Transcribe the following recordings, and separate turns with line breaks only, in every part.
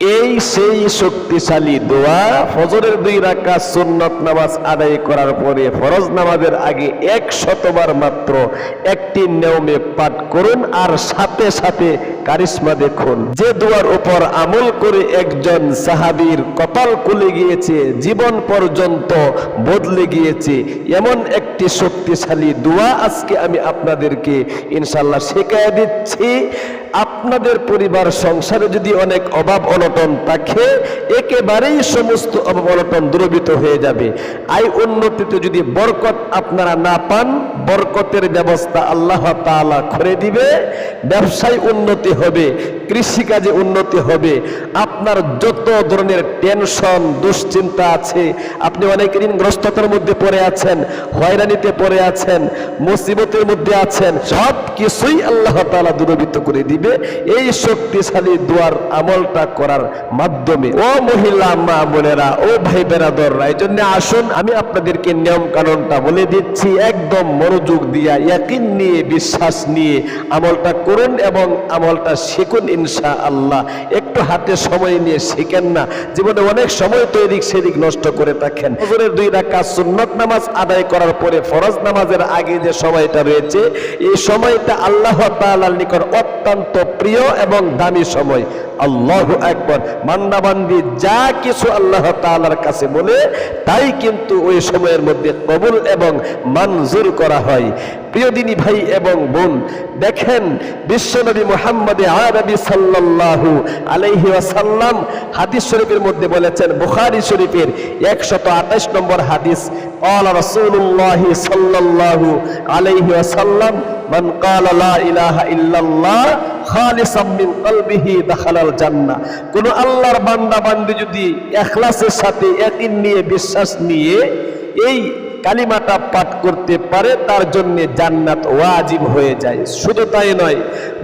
এই সেই শক্তিশালী দোয়া ফজরের দুই রাকাত সুন্নত নামাজ আদায় করার পরে ফরজ নামাজের আগে এক শতবার মাত্র একটি নিয়মে পাঠ করুন আর সাথে সাথে কারিশ্মা দেখুন। যে দোয়ার উপর আমল করে একজন সাহাবীর কপাল খুলে গিয়েছে, জীবন পর্যন্ত বদলে গিয়েছে, এমন একটি শক্তিশালী দোয়া আজকে আমি আপনাদেরকে ইনশাল্লাহ শেখায় দিচ্ছি। আপনাদের পরিবার সংসারে যদি অনেক অভাব অনটন থাকে, একেবারেই সমস্ত অভাব অনটন দূরীভূত হয়ে যাবে। আয় উন্নতিতে যদি বরকত আপনারা না পান, বরকতের ব্যবস্থা আল্লাহ তাআলা করে দিবে, ব্যবসায় উন্নতি হবে, কৃষিকাজে উন্নতি হবে। আপনার যত ধরনের টেনশন, দুশ্চিন্তা আছে, আপনি অনেক ঋণগ্রস্ততার মধ্যে পড়ে আছেন, হয়রানিতে পড়ে আছেন, মুসিবতের মধ্যে আছেন সব কিছুই আল্লাহ তাআলা দূরীভূত করে দিবে। এই শক্তিশালী দোয়ার আমলটা করার মাধ্যমে। ও মহিলা মা বোনেরা, ও ভাই বেরাদররা, এই জন্য আসুন, আমি আপনাদেরকে নিয়ম কানুনটা বলে দিচ্ছি, একদম মনোযোগ দিয়া, ইয়াকিন নিয়ে, বিশ্বাস নিয়ে আমলটা করুন এবং আমলটা শিখুন ইনশা আল্লাহ একটু হাতে সময় নিয়ে শিখেন না, জীবনে অনেক সময় তো এদিক সেদিক নষ্ট করে থাকেন ফজরের দুই রাকাত সুন্নত নামাজ আদায় করার পরে ফরজ নামাজের আগে যে সময়টা রয়েছে, এই সময়টা আল্লাহ তাআলার নিকট অত্যন্ত প্রিয় এবং দামি সময়। আল্লাহ একবার মান্নাবান্দি যা কিছু আল্লাহ তালার কাছে বলে, তাই কিন্তু ওই সময়ের মধ্যে কবুল এবং মঞ্জুর করা হয়। প্রিয় দিনী ভাই এবং বোন দেখেন বিশ্বনবী মোহাম্মদ আরবি সাল্লাল্লাহু আলাইহি ওয়াসাল্লাম হাদিস শরীফের মধ্যে বলেছেন বুখারী শরীফের 128 নম্বর হাদিস قال رسول الله صلى الله عليه وسلم من قال لا اله الا الله خالصا من قلبه دخل الجنه কোন আল্লাহর বান্দা বান্দি যদি ইখলাসের সাথে ইয়াকিন নিয়ে বিশ্বাস নিয়ে এই কালিমাটা পাঠ করতে পারে, তার জন্য জান্নাত ওয়াজিব হয়ে যায়। শুধু তাই নয়,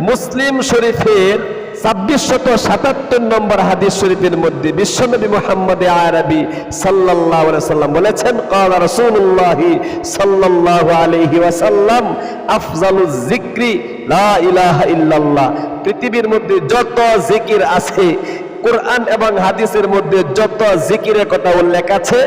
মুসলিম শরীফের ছাব্বিশ শত সাতাত্তর নম্বর হাদিস শরীফের মধ্যে বিশ্বনবী মোহাম্মদ আরবি আলাইহি সাল্লাম বলেছেন ক্বালা রাসূলুল্লাহ সাল্লাল্লাহু আলাইহি ওয়াসাল্লাম আফজালুজ যিকরি লা ইলাহা ইল্লাল্লাহ। পৃথিবীর মধ্যে যত জিকির আছে কোরআন এবং হাদিসের মধ্যে যত জিকিরের কথা উল্লেখ আছে,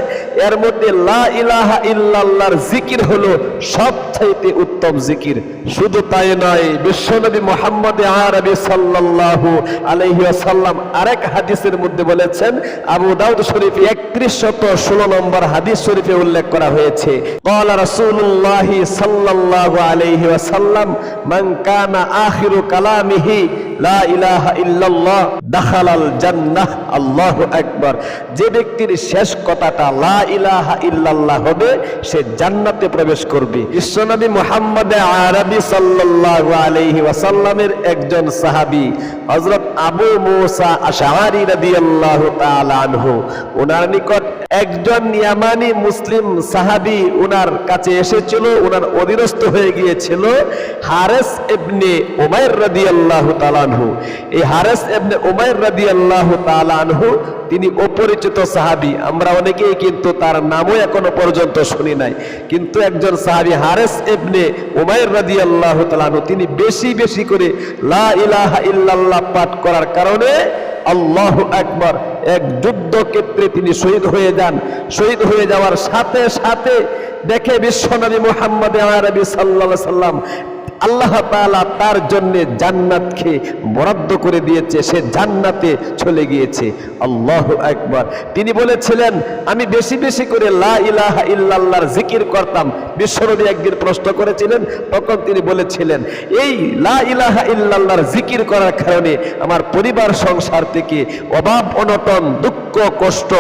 এর মধ্যে লা ইলাহা ইল্লাল্লাহর জিকির হলো সবচাইতে উত্তম জিকির। শুধু তাই নয়, বিশ্বনবী মোহাম্মদ আরবি সাল্লাল্লাহু আলাইহি ওয়াসাল্লাম আরেক হাদিসের মধ্যে বলেছেন, আবু দাউদ শরীফে 3116 নম্বর হাদিস শরীফে উল্লেখ করা হয়েছে, ক্বালা রাসূলুল্লাহি সাল্লাল্লাহু আলাইহি ওয়াসাল্লাম, মান কানা আখিরু কালামিহি লা ইলাহা যে ব্যক্তির শেষ কথাটা লা ইলাহা ইল্লাল্লাহ হবে, সে জান্নাতে প্রবেশ করবে। বিশ্বনবী মুহাম্মদ আরবি সাল্লাল্লাহু আলাইহি ওয়াসাল্লামের একজন সাহাবি, হযরত আবু মুসা আশআরি রাদিয়াল্লাহু তাআলা আনহু ওনার নিকট একজন ইয়ামানি মুসলিম সাহাবী ওনার কাছে এসেছিল ওনার অধীনস্থ হয়ে গিয়েছিল হারেস ইবনে উমাইর রাদিয়াল্লাহু তাআলা আনহু। এই হারেস ইবনে উমাইর রাদিয়াল্লাহু তাআলা আনহু, তিনি অপরিচিত সাহাবি। আমরা অনেকেই কিন্তু তার নামও এখনও পর্যন্ত শুনি নাই। কিন্তু একজন সাহাবী হারেস ইবনে উমাইর রাদিয়াল্লাহু আল্লাহ আনহু, তিনি বেশি বেশি করে লা ইলাহা ইল্লাল্লাহ পাঠ করার কারণে আল্লাহ একবার এক যুদ্ধ ক্ষেত্রে তিনি শহীদ হয়ে যান। শহীদ হয়ে যাওয়ার সাথে সাথে দেখে বিশ্বনবী মোহাম্মদ আরবি সাল্লা সাল্লাম আল্লাহ তাআলা তার জন্য জান্নাতকে বরাদ্দ করে দিয়েছে, সে জান্নাতে চলে গিয়েছে। আল্লাহ একবার তিনি বলেছিলেন, আমি বেশি বেশি করে লা ইলাহা ইল্লাল্লাহর জিকির করতাম। বিশ্বনবী একদিন প্রশ্ন করেছিলেন, তখন তিনি বলেছিলেন, এই লা ইলাহা ইল্লাল্লাহর জিকির করার কারণে আমার পরিবার সংসার থেকে অভাব, অনটন, দুঃখ, কষ্ট,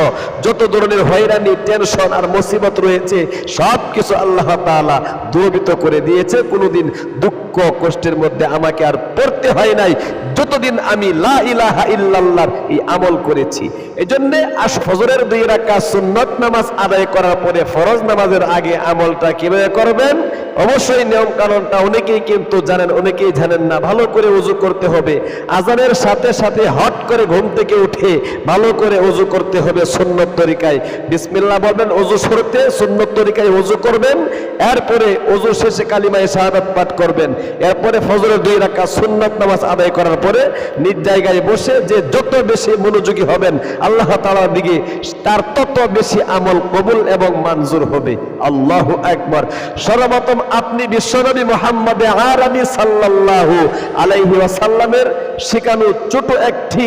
যত ধরনের হয়রানি, টেনশন আর মুসিবত রয়েছে সব কিছু আল্লাহ তাআলা দূরীভূত করে দিয়েছে। কোনোদিন দুঃখ কষ্টের মধ্যে আমাকে আর পড়তে হয় নাই। যতদিন আমি লা ইলাহা ইল্লাল্লাহর এই আমল করেছি। এই জন্যে আস ফজরের দুই রাকাত সুন্নত নামাজ আদায় করার পরে ফরজ নামাজের আগে আমলটা কীভাবে করবেন? অবশ্যই নিয়ম কানুনটা অনেকেই কিন্তু জানেন, অনেকেই জানেন না। ভালো করে উজু করতে হবে। আজানের সাথে সাথে হট করে ঘুম থেকে উঠে ভালো করে উজু করতে হবে সুন্নত তরিকায়। বিসমিল্লা বলবেন, উজু শুরুতে সুন্নত তরিকায় উজু করবেন। এরপরে উজু শেষে কালিমায় শাহাদাত পাঠ করবেন। এরপরে ফজরের দুই রাখা সুন্নত নামাজ আদায় করার পরে নিজ জায়গায় বসে যে যত বেশি মনোযোগী হবেন, আল্লাহ তাআলার দিকে তার তত বেশি আমল কবুল এবং মানজুর হবে। আল্লাহ একবার সর্বপ্রথম আপনি বিশ্বনবী মোহাম্মদ আরবি সাল্লাল্লাহু আলাইহি ওয়াসাল্লামের শেখানো ছোট একটি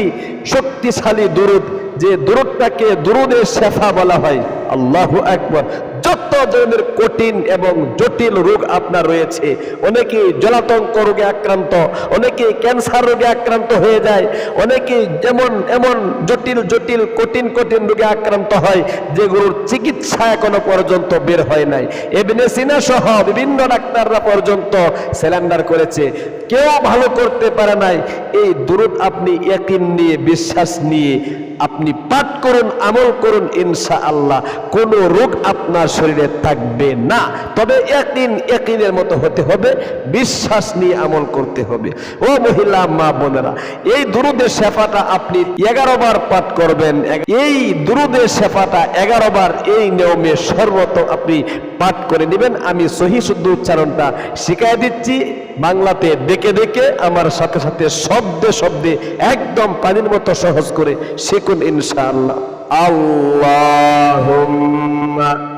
শক্তিশালী দুরুদ, যে দুরুদটাকে দুরুদের শেফা বলা হয়। আল্লাহ আকবার। যত ধরনের কঠিন এবং জটিল রোগ আপনার রয়েছে, অনেকেই জলাতঙ্ক রোগে আক্রান্ত, অনেকেই ক্যান্সার রোগে আক্রান্ত হয়ে যায়, অনেকেই যেমন, এমন জটিল জটিল, কঠিন কঠিন রোগে আক্রান্ত হয়, যেগুলোর চিকিৎসা এখনও পর্যন্ত বের হয় নাই। এমনি সিনা সহ বিভিন্ন ডাক্তাররা পর্যন্ত সিলিন্ডার করেছে। কেউ ভালো করতে পারে নাই। এই দূরত আপনি একিন নিয়ে, বিশ্বাস নিয়ে, আপনি পাঠ করুন, আমল করুন ইনশা আল্লাহ কোন রোগ আপনার শরীরে থাকবে না। তবে একদিন একদিনের মতো হতে হবে, বিশ্বাস নিয়ে আমল করতে হবে। ও মহিলা, মা বোনেরা, এই দুরুদের শেফাটা আপনি এগারো বার পাঠ করবেন। এই দুরুদের শেফাটা এগারো বার এই নিয়মে সর্বত আপনি পাঠ করে নেবেন। আমি সহি শুদ্ধ উচ্চারণটা শিখাই দিচ্ছি। বাংলাতে দেখে দেখে আমার সাথে সাথে শব্দে শব্দে একদম পানির মতো সহজ করে শিখুন ইনশাআল্লাহ। আল্লাহুম্মা সাল্লি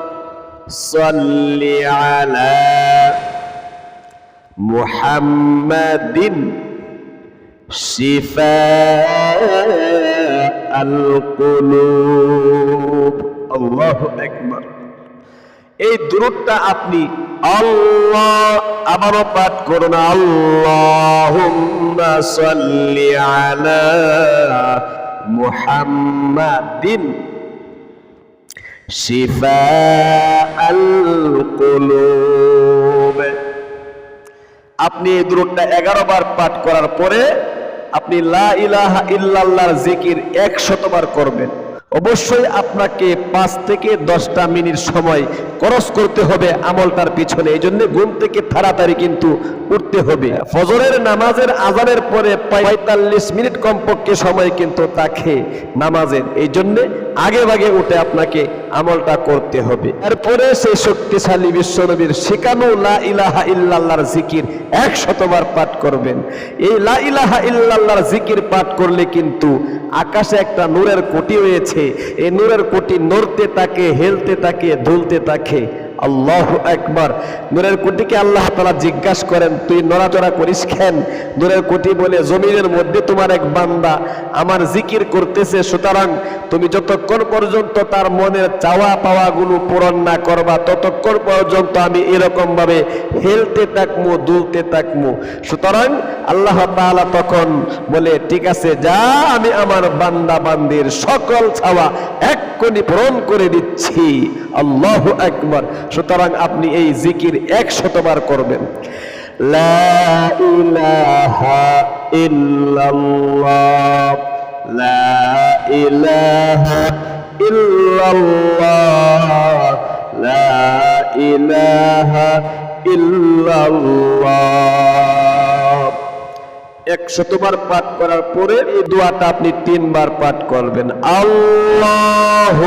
صل على محمد شفاء القلوب الله أكبر এই দূরটা আপনি আল্লাহ আবারও পাঠ করুন আল্লাহুম্মা সাল্লি আলা মুহাম্মাদিন শিফাআল কুলুব আপনি এই দূরটা এগারো বার পাঠ করার পরে আপনি লা ইলাহা ইল্লাল্লাহর জিকির একশতবার করবেন। অবশ্যই আপনাকে পাঁচ থেকে দশটা মিনিট সময় খরচ করতে হবে আমলটার পিছনে। এই জন্য ঘুম থেকে তাড়াতাড়ি কিন্তু উঠতে হবে। ফজরের নামাজের আজানের পরে পঁয়তাল্লিশ মিনিট কমপক্ষে সময় কিন্তু তাকে নামাজের। এই জন্য আগে ভাগে উঠে আপনাকে আমলটা করতে হবে। এরপরে সেই শক্তিশালী বিশ্বনবীর শিকানু লা ইলাহা ইল্লাল্লাহর জিকির এক শতবার পাঠ করবেন। এই লা ইলাহা ইল্লাল্লাহর জিকির পাঠ করলে কিন্তু আকাশে একটা নূরের কোটি রয়েছে। এই নূরের কোটি নড়তে তাকে হেলতে তাকে দুলতে থাকে। আল্লাহ একবার নূরের কোটিকে আল্লাহ তালা জিজ্ঞাসা করেন, তুই নড়াচড়া করিস কেন? নূরের কোটি বলে, জমিনের মধ্যে তোমার এক বান্দা আমার জিকির করতেছে, সুতরাং তুমি যতক্ষণ পর্যন্ত তার মনের চাওয়া পাওয়াগুলো পূরণ না করবা, ততক্ষণ পর্যন্ত আমি এরকমভাবে হেলতে থাকমু, দুলতে থাকমু। সুতরাং আল্লাহ তাআলা তখন বলে, ঠিক আছে, যা আমি আমার বান্দা বান্দির সকল চাওয়া এক্ষুনি পূরণ করে দিচ্ছি। আল্লাহ একবার সুতরাং আপনি এই জিকির এক শতবার করবেন। লা ইলাহা লা ইলাহা লা ইলাহা একশতবার পাঠ করার পরে এই দোয়াটা আপনি তিনবার পাঠ করবেন। আল্লাহুম্মা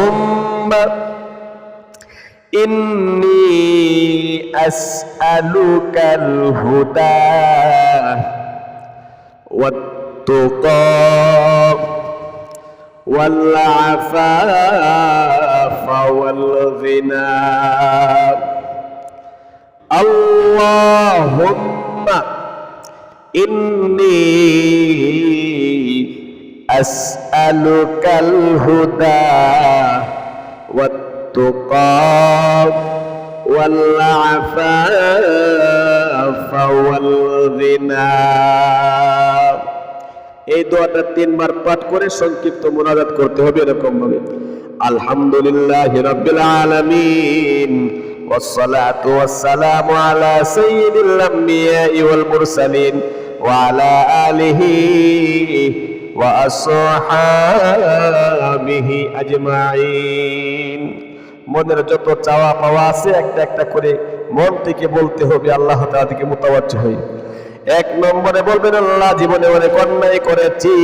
inni as'alukal huda wattuqa wal afafa wal ghina Allahumma inni as'alukal huda wat. والتقى والعفاف والغنى এই দোয়াটা তিনবার পাঠ করে সংক্ষিপ্ত মোনাজাত করতে হবে এরকম ভাবে আলহামদুলিল্লাহ রাব্বিল আলামিন والصلاة والسلام على سيد الأنبياء والمرسلين وعلى آله وأصحابه أجمعين মনের যত চাওয়া পাওয়া আছে, একটা একটা করে মন থেকে বলতে হবে, আল্লাহ তাআলা থেকে মুতাওয়াজ্জ হই। এক নম্বরে বলবেন, আল্লাহ জীবনে অনেক অন্যায় করেছি,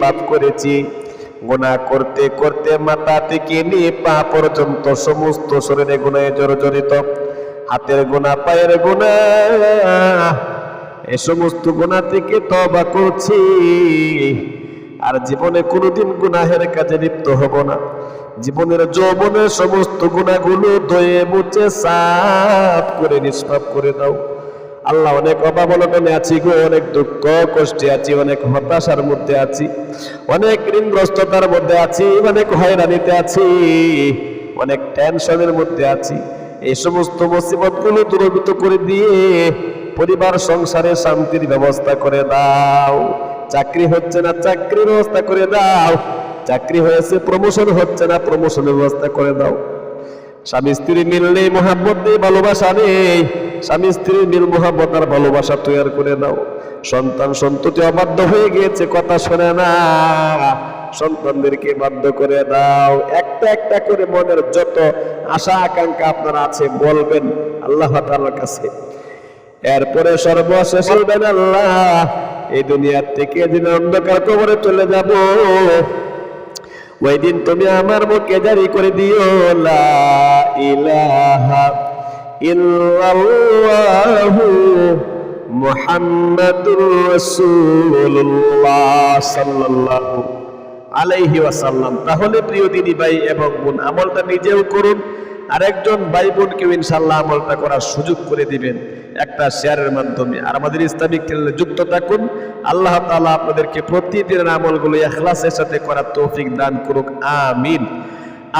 পাপ করেছি। গোনা করতে করতে মাথা থেকে নিয়ে পা পর্যন্ত সমস্ত শরীরে গুনায় জর্জরিত। হাতের গোনা পায়ের গুণা এ সমস্ত গোনা থেকে তবা করছি। আর জীবনে কোনোদিন গুনাহের কাজে লিপ্ত হব না। জীবনের যৌবনের সমস্ত গুণাগুলো দয়ে মুছে সাফ করে, নিষ্পাপ করে দাও। আল্লাহ অনেক অভাব অনটনে আছি গো, অনেক দুঃখ, কষ্টে আছি, অনেক হতাশার মধ্যে আছি, অনেক ঋণগ্রস্ততার মধ্যে আছি, অনেক হয়রানিতে আছি, অনেক টেনশনের মধ্যে আছি। এই সমস্ত মুসিবতগুলো দূরীভূত করে দিয়ে পরিবার, সংসারে শান্তির ব্যবস্থা করে দাও। চাকরি হচ্ছে না, চাকরির ব্যবস্থা করে দাও। চাকরি হয়েছে প্রমোশন হচ্ছে না প্রমোশনের ব্যবস্থা করে দাও। স্বামী স্ত্রী মিল নেই, মহাব্বত নেই, ভালোবাসা নেই। স্বামী স্ত্রীর মিল, মহাব্বত আর ভালোবাসা তৈরি করে দাও। সন্তান সন্ততি অবাধ্য হয়ে গিয়েছে, কথা শোনে না। সন্তানদেরকে বাধ্য করে দাও। একটা একটা করে মনের যত আশা, আকাঙ্ক্ষা আপনার আছে, বলবেন আল্লাহ কাছে। এরপরে সর্বশেষ বলবেন আল্লাহ। এই দুনিয়ার থেকে দিন অন্ধকার কবরে চলে যাব। ওই দিন তুমি আমার মুখে জারি করে দিও, লা ইলাহা ইল্লাল্লাহু মুহাম্মাদুর রাসূলুল্লাহ সাল্লাল্লাহু আলাইহি ওয়াসাল্লাম। তাহলে প্রিয় দিদি ভাই এবং বোন, আমলটা নিজেও করুন। আরেকজন ভাই বোনকেও ইনশাল্লাহ আমলটা করার সুযোগ করে দিবেন একটা শেয়ারের মাধ্যমে। আর আমাদের ইসলামিক চ্যানেলে যুক্ত থাকুন। আল্লাহ তাআলা আপনাদেরকে প্রতিদিনের আমলগুলো এখলাসের সাথে করার তৌফিক দান করুক। আমিন।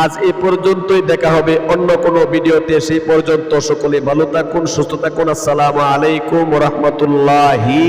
আজ এ পর্যন্তই দেখা হবে অন্য কোনো ভিডিওতে। সেই পর্যন্ত সকলে ভালো থাকুন, সুস্থ থাকুন। আসসালামু আলাইকুম রহমতুল্লাহি